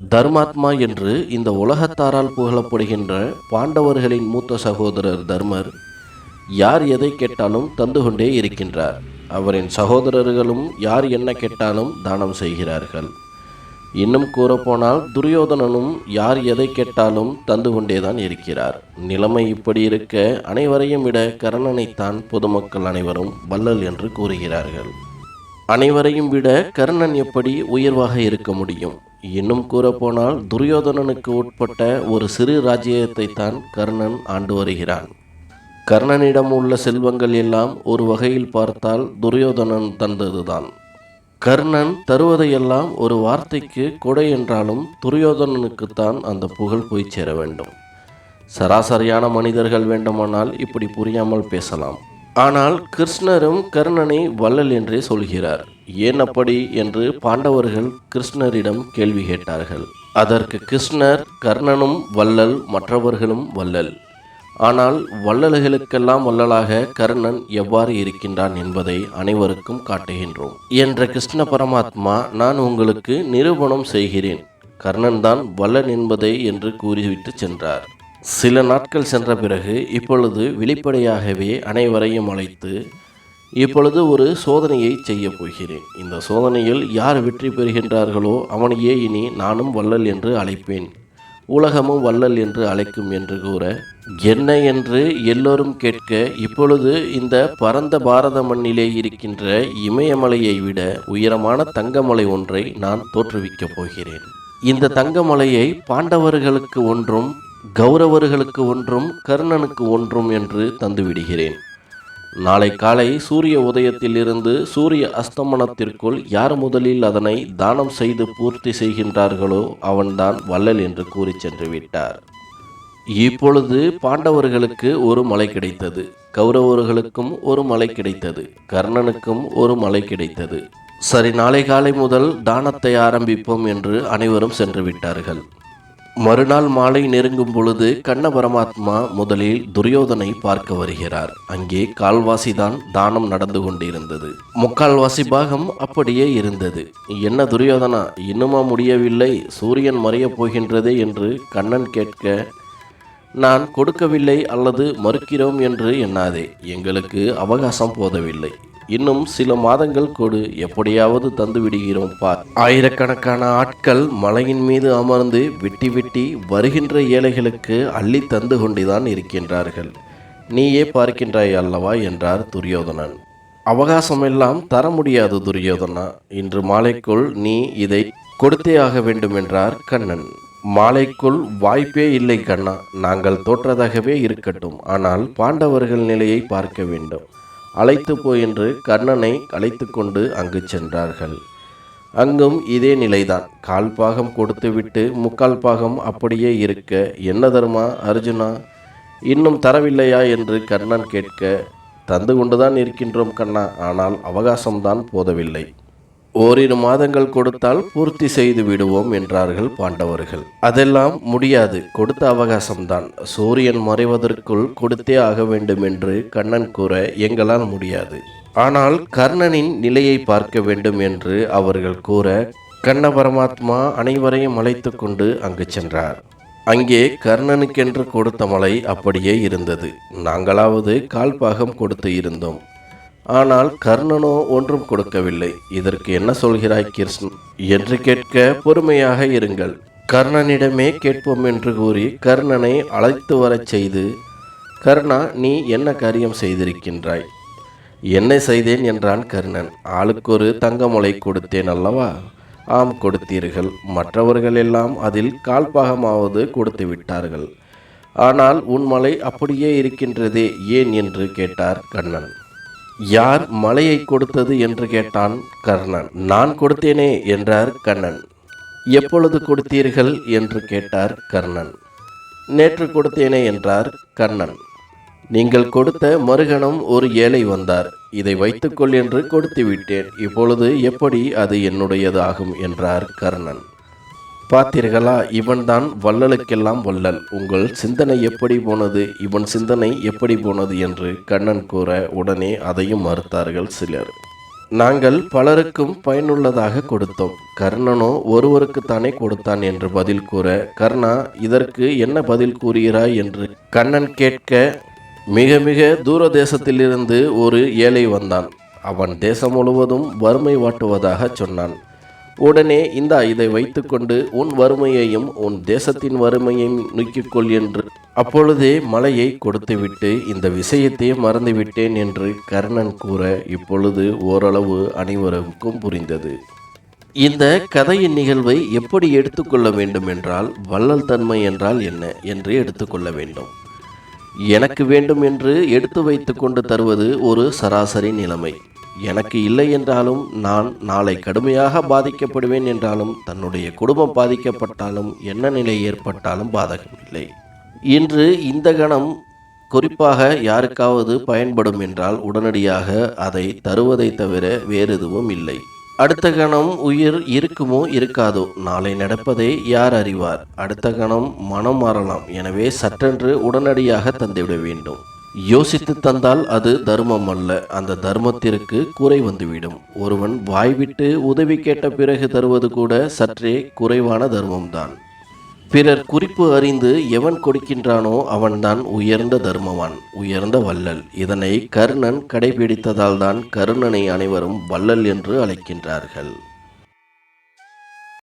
தர்மாத்மா என்று இந்த உலகத்தாரால் புகழப்படுகின்ற பாண்டவர்களின் மூத்த சகோதரர் தர்மர் யார் எதை கேட்டாலும் தந்து கொண்டே இருக்கின்றார். அவரின் சகோதரர்களும் யார் என்ன கேட்டாலும் தானம் செய்கிறார்கள். இன்னும் கூறப்போனால் துரியோதனனும் யார் எதை கேட்டாலும் தந்து கொண்டேதான் இருக்கிறார். நிலைமை இப்படி இருக்க அனைவரையும் விட கர்ணனைத்தான் பொதுமக்கள் அனைவரும் வள்ளல் என்று கூறுகிறார்கள். அனைவரையும் விட கர்ணன் எப்படி உயர்வாக இருக்க முடியும்? இன்னும் கூறப்போனால் துரியோதனனுக்கு உட்பட்ட ஒரு சிறு ராஜ்யத்தை தான் கர்ணன் ஆண்டு வருகிறான். கர்ணனிடம் உள்ள செல்வங்கள் எல்லாம் ஒரு வகையில் பார்த்தால் துரியோதனன் தந்ததுதான். கர்ணன் தருவதையெல்லாம் ஒரு வார்த்தைக்கு கொடை என்றாலும் துரியோதனனுக்குத்தான் அந்த புகழ் போய் சேர வேண்டும். சராசரியான மனிதர்கள் வேண்டுமானால் இப்படி புரியாமல் பேசலாம். ஆனால் கிருஷ்ணரும் கர்ணனை வள்ளல் என்றே சொல்கிறார். ஏன் அப்படி என்று பாண்டவர்கள் கிருஷ்ணரிடம் கேள்வி கேட்டார்கள். அதற்கு கிருஷ்ணர் கர்ணனும் வள்ளல் மற்றவர்களும் வள்ளல். ஆனால் வள்ளல்களுக்கெல்லாம் வள்ளலாக கர்ணன் எவ்வாறு இருக்கின்றான் என்பதை அனைவருக்கும் காட்டுகின்றோம். என்ற கிருஷ்ண பரமாத்மா நான் உங்களுக்கு நிரூபணம் செய்கிறேன். கர்ணன் தான் வள்ளன் என்பதை என்று கூறிவிட்டு சென்றார். சில நாட்கள் சென்ற பிறகு இப்பொழுது வெளிப்படையாகவே அனைவரையும் அழைத்து இப்பொழுது ஒரு சோதனையை செய்ய போகிறேன். இந்த சோதனையில் யார் வெற்றி பெறுகின்றார்களோ அவனையே இனி நானும் வள்ளல் என்று அழைப்பேன். உலகமும் வள்ளல் என்று அழைக்கும் என்று கூற என்ன என்று எல்லோரும் கேட்க இப்பொழுது இந்த பரந்த பாரத மண்ணிலே இருக்கின்ற இமயமலையை விட உயரமான தங்கமலை ஒன்றை நான் தோற்றுவிக்கப் போகிறேன். இந்த தங்கமலையை பாண்டவர்களுக்கு ஒன்றும் கௌரவர்களுக்கு ஒன்றும் கர்ணனுக்கு ஒன்றும் என்று தந்துவிடுகிறேன். நாளை காலை சூரிய உதயத்திலிருந்து சூரிய அஸ்தமனத்திற்குள் யார் முதலில் அதனை தானம் செய்து பூர்த்தி செய்கின்றார்களோ அவன்தான் வள்ளல் என்று கூறி சென்று விட்டார். இப்பொழுது பாண்டவர்களுக்கு ஒரு மலை கிடைத்தது. கௌரவர்களுக்கும் ஒரு மலை கிடைத்தது. கர்ணனுக்கும் ஒரு மலை கிடைத்தது. சரி நாளை காலை முதல் தானத்தை ஆரம்பிப்போம் என்று அனைவரும் சென்று விட்டார்கள். மறுநாள் மாலை நெருங்கும் பொழுது கண்ண பரமாத்மா முதலில் துரியோதனை பார்க்க வருகிறார். அங்கே கால்வாசிதான் தானம் நடந்து கொண்டிருந்தது. முக்கால்வாசி பாகம் அப்படியே இருந்தது. என்ன துரியோதனா இன்னுமா முடியவில்லை? சூரியன் மறையப் போகின்றதே என்று கண்ணன் கேட்க நான் கொடுக்கவில்லை அல்லது மறுக்கிறோம் என்று எண்ணாதே. எங்களுக்கு அவகாசம் போதவில்லை. இன்னும் சில மாதங்கள் கொடு. எப்படியாவது தந்து விடுகிறோம் பார் ஆயிரக்கணக்கான ஆட்கள் மலையின் மீது அமர்ந்து வெட்டி வெட்டி வருகின்ற ஏழைகளுக்கு அள்ளி தந்து கொண்டுதான் இருக்கின்றார்கள். நீயே பார்க்கின்றாய் அல்லவா என்றார் துரியோதனன். அவகாசமெல்லாம் தர முடியாது துரியோதனா. இன்று மாலைக்குள் நீ இதை கொடுத்தே ஆக வேண்டும் என்றார் கண்ணன். மாலைக்குள் வாய்ப்பே இல்லை கண்ணா. நாங்கள் தோற்றதாகவே இருக்கட்டும். ஆனால் பாண்டவர்கள் நிலையை பார்க்க வேண்டும். அழைத்து போ என்று கர்ணனை அழைத்து கொண்டு அங்கு சென்றார்கள். அங்கும் இதே நிலைதான். கால் பாகம் கொடுத்துவிட்டு முக்கால் பாகம் அப்படியே இருக்க என்ன தருமா அர்ஜுனா? இன்னும் தரவில்லையா? என்று கர்ணன் கேட்க தந்து கொண்டுதான் இருக்கின்றோம் கண்ணா. ஆனால் அவகாசம்தான் போதவில்லை. ஓரிரு மாதங்கள் கொடுத்தால் பூர்த்தி செய்து விடுவோம் என்றார்கள் பாண்டவர்கள். அதெல்லாம் முடியாது கொடுத்த அவகாசம்தான். சூரியன் மறைவதற்குள் கொடுத்தே ஆக வேண்டும் என்று கண்ணன் கூற எங்களால் முடியாது. ஆனால் கர்ணனின் நிலையை பார்க்க வேண்டும் என்று அவர்கள் கூற கண்ண பரமாத்மா அனைவரையும் அழைத்து கொண்டு அங்கு சென்றார். அங்கே கர்ணனுக்கென்று கொடுத்த மலை அப்படியே இருந்தது. நாங்களாவது கால்பாகம் கொடுத்து இருந்தோம். ஆனால் கர்ணனோ ஒன்றும் கொடுக்கவில்லை. இதற்கு என்ன சொல்கிறாய் கிருஷ்ணன்? என்று கேட்க பொறுமையாக இருங்கள். கர்ணனிடமே கேட்போம் என்று கூறி கர்ணனை அழைத்து வரச் செய்து கர்ணா நீ என்ன காரியம் செய்திருக்கின்றாய்? என்ன செய்தேன் என்றான் கர்ணன். ஆளுக்கொரு தங்கமுலை கொடுத்தேன் அல்லவா? ஆம் கொடுத்தீர்கள். மற்றவர்கள் எல்லாம் அதில் கால்பாகமாவது கொடுத்து விட்டார்கள். ஆனால் உன் மலை அப்படியே இருக்கின்றதே ஏன்? என்று கேட்டார் கண்ணன் யார் மலையை கொடுத்தது என்று கேட்டான் கர்ணன். நான் கொடுத்தேனே என்றார் கண்ணன். எப்பொழுது கொடுத்தீர்கள் என்று கேட்டார் கர்ணன். நேற்று கொடுத்தேனே என்றார் கண்ணன். நீங்கள் கொடுத்த மறுகணம் ஒரு ஏழை வந்தார். இதை வைத்துக்கொள் என்று கொடுத்து விட்டேன் இப்பொழுது எப்படி அது என்னுடையதாகும் என்றார் கர்ணன். பார்த்தீர்களா? இவன்தான் வள்ளலுக்கெல்லாம் வள்ளல். உங்கள் சிந்தனை எப்படி போனது? இவன் சிந்தனை எப்படி போனது? என்று கண்ணன் கூற உடனே அதையும் மறுத்தார்கள் சிலர். நாங்கள் பலருக்கும் பயனுள்ளதாக கொடுத்தோம். கர்ணனோ ஒருவருக்குத்தானே கொடுத்தான் என்று பதில் கூற கர்ணா இதற்கு என்ன பதில் கூறுகிறாய்? என்று கண்ணன் கேட்க மிக மிக தூர தேசத்திலிருந்து ஒரு ஏழை வந்தான். அவன் தேசம் முழுவதும் வறுமை வாட்டுவதாக சொன்னான். உடனே இந்தா இதை வைத்துக்கொண்டு உன் வறுமையையும் உன் தேசத்தின் வறுமையையும் நீக்கிக்கொள் என்று. அப்பொழுதே மலையை கொடுத்துவிட்டு இந்த விஷயத்தை மறந்துவிட்டேன் என்று கர்ணன் கூற இப்பொழுது ஓரளவு அனைவருக்கும் புரிந்தது. இந்த கதையின் நிகழ்வை எப்படி எடுத்துக்கொள்ள வேண்டும் என்றால் வள்ளல் தன்மை என்றால் என்ன? என்று எடுத்துக்கொள்ள வேண்டும். எனக்கு வேண்டும் என்று எடுத்து வைத்து கொண்டு தருவது ஒரு சராசரி நிலைமை. எனக்கு இல்லை என்றாலும் நான் நாளை கடுமையாக பாதிக்கப்படுவேன் என்றாலும் தன்னுடைய குடும்பம் பாதிக்கப்பட்டாலும் என்ன நிலை ஏற்பட்டாலும் பாதகமில்லை. இன்று இந்த கணம் குறிப்பாக யாருக்காவது பயன்படும் என்றால் உடனடியாக அதை தருவதை தவிர வேறு எதுவும் இல்லை. அடுத்த கணம் உயிர் இருக்குமோ இருக்காதோ நாளை நடப்பதை யார் அறிவார்? அடுத்த கணம் மனம் மாறலாம். எனவே சற்றென்று உடனடியாக தந்துவிட வேண்டும். யோசித்து தந்தால் அது தர்மம் அல்ல அந்த தர்மத்திற்கு குறை வந்துவிடும். ஒருவன் வாய்விட்டு உதவி கேட்ட பிறகு தருவது கூட சற்றே குறைவான தர்மம்தான். பிறர் குறிப்பு அறிந்து எவன் கொடுக்கின்றானோ அவன்தான் உயர்ந்த தர்மவான் உயர்ந்த வள்ளல். இதனை கர்ணன் கடைபிடித்ததால்தான் கர்ணனை அனைவரும் வள்ளல் என்று அழைக்கின்றார்கள்.